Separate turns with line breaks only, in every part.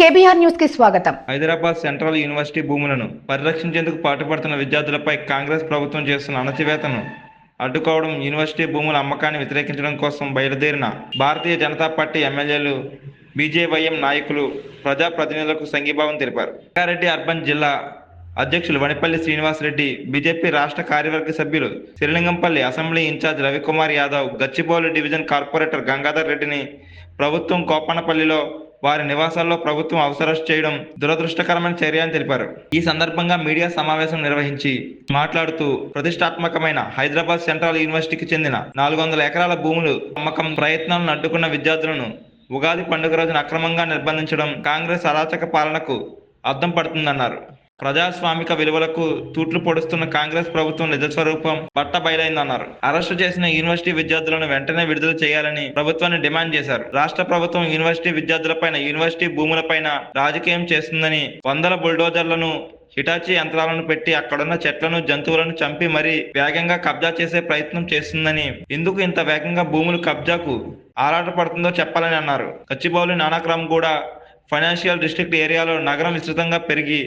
KBR న్యూస్కి స్వాగతం.
Hyderabad central university భూములను పరిరక్షించేందుకు పాటుపడుతున్న విద్యార్థులపై కాంగ్రెస్ ప్రభుత్వం చేస్తున్న అణచివేతను అడ్డుకోవడం యూనివర్సిటీ భూముల అమ్మకాన్ని వ్యతిరేకించడం కోసం బయలుదేరిన Bharatiya Janata party MLAs BJYM నాయకులు ప్రజాప్రతినిధులకు సంఘీభావం తెలిపారు. రంగారెడ్డి అర్బన్ జిల్లా అధ్యక్షులు వనిపల్లి శ్రీనివాసరెడ్డి బీజేపీ రాష్ట్ర కార్యవర్గ సభ్యులు Serilingampally assembly incharge Ravikumar Yadav Gachibowli division corporator Gangadhar రెడ్డిని ప్రభుత్వం కోపనపల్లిలో వారి నివాసాల్లో ప్రభుత్వం అవసరస్ట్ చేయడం దురదృష్టకరమైన చర్య అని తెలిపారు. ఈ సందర్భంగా మీడియా సమావేశం నిర్వహించి మాట్లాడుతూ ప్రతిష్టాత్మకమైన హైదరాబాద్ సెంట్రల్ యూనివర్సిటీకి చెందిన నాలుగు వందల ఎకరాల భూములు అమ్మకం ప్రయత్నాలను అడ్డుకున్న విద్యార్థులను ఉగాది పండుగ రోజున అక్రమంగా నిర్బంధించడం కాంగ్రెస్ అరాచక పాలనకు అద్దం పడుతుందన్నారు. ప్రజాస్వామిక విలువలకు తూట్లు పొడుస్తున్న కాంగ్రెస్ ప్రభుత్వం నిజస్వరూపం బట్ట బయలైందన్నారు అరెస్టు చేసిన యూనివర్సిటీ విద్యార్థులను వెంటనే విడుదల చేయాలని ప్రభుత్వాన్ని డిమాండ్ చేశారు. రాష్ట్ర ప్రభుత్వం యూనివర్సిటీ విద్యార్థులపైన యూనివర్సిటీ భూములపైన రాజకీయం చేస్తుందని వందల బుల్డోజర్లను హిటాచీ యంత్రాలను పెట్టి అక్కడున్న చెట్లను జంతువులను చంపి మరీ వేగంగా కబ్జా చేసే ప్రయత్నం చేస్తుందని ఎందుకు ఇంత వేగంగా భూములు కబ్జాకు ఆరాటపడుతుందో చెప్పాలని అన్నారు. కచ్చిబౌలి నానాక్రమ్ కూడా ఫైనాన్షియల్ డిస్ట్రిక్ట్ ఏరియాలో నగరం విస్తృతంగా పెరిగి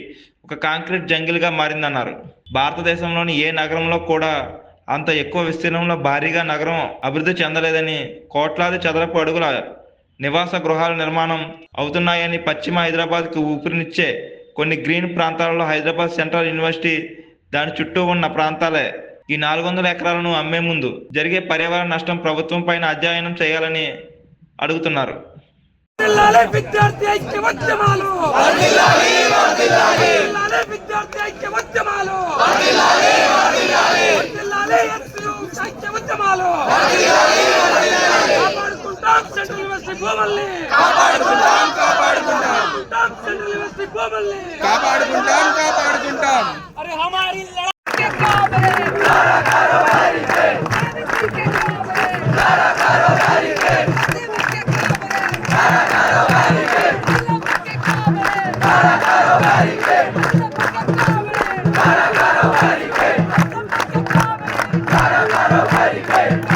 ఒక కాంక్రీట్ జంగిల్గా మారిందన్నారు. భారతదేశంలోని ఏ నగరంలో కూడా అంత ఎక్కువ విస్తీర్ణంలో భారీగా నగరం అభివృద్ధి చెందలేదని కోట్లాది చదరపు అడుగుల నివాస గృహాల నిర్మాణం అవుతున్నాయని పశ్చిమ హైదరాబాద్కు ఊపిరినిచ్చే కొన్ని గ్రీన్ ప్రాంతాలలో హైదరాబాద్ సెంట్రల్ యూనివర్సిటీ దాని చుట్టూ ఉన్న ప్రాంతాలే. ఈ నాలుగు వందల ఎకరాలను అమ్మే ముందు జరిగే పర్యావరణ నష్టం ప్రభుత్వం పైన అధ్యయనం చేయాలని అడుగుతున్నారు.
విద్యార్థి ఐక్యమత్యమాలు. వర్ధిల్లాలే విద్యార్థి ఐక్యమత్యమాలు. వర్ధిల్లాలే ఎస్యు ఐక్యమత్యమాలు. కాపాడుకుంటాం సెంట్రల్ యూనివర్సిటీ భూముల్ని. కాపాడుకుంటాం కాపాడుకుంటాం. సెంట్రల్ యూనివర్సిటీ భూముల్ని.
కాపాడుకుంటాం కాపాడుకుంటాం.
అరే హమారీ Hare
Hare Hare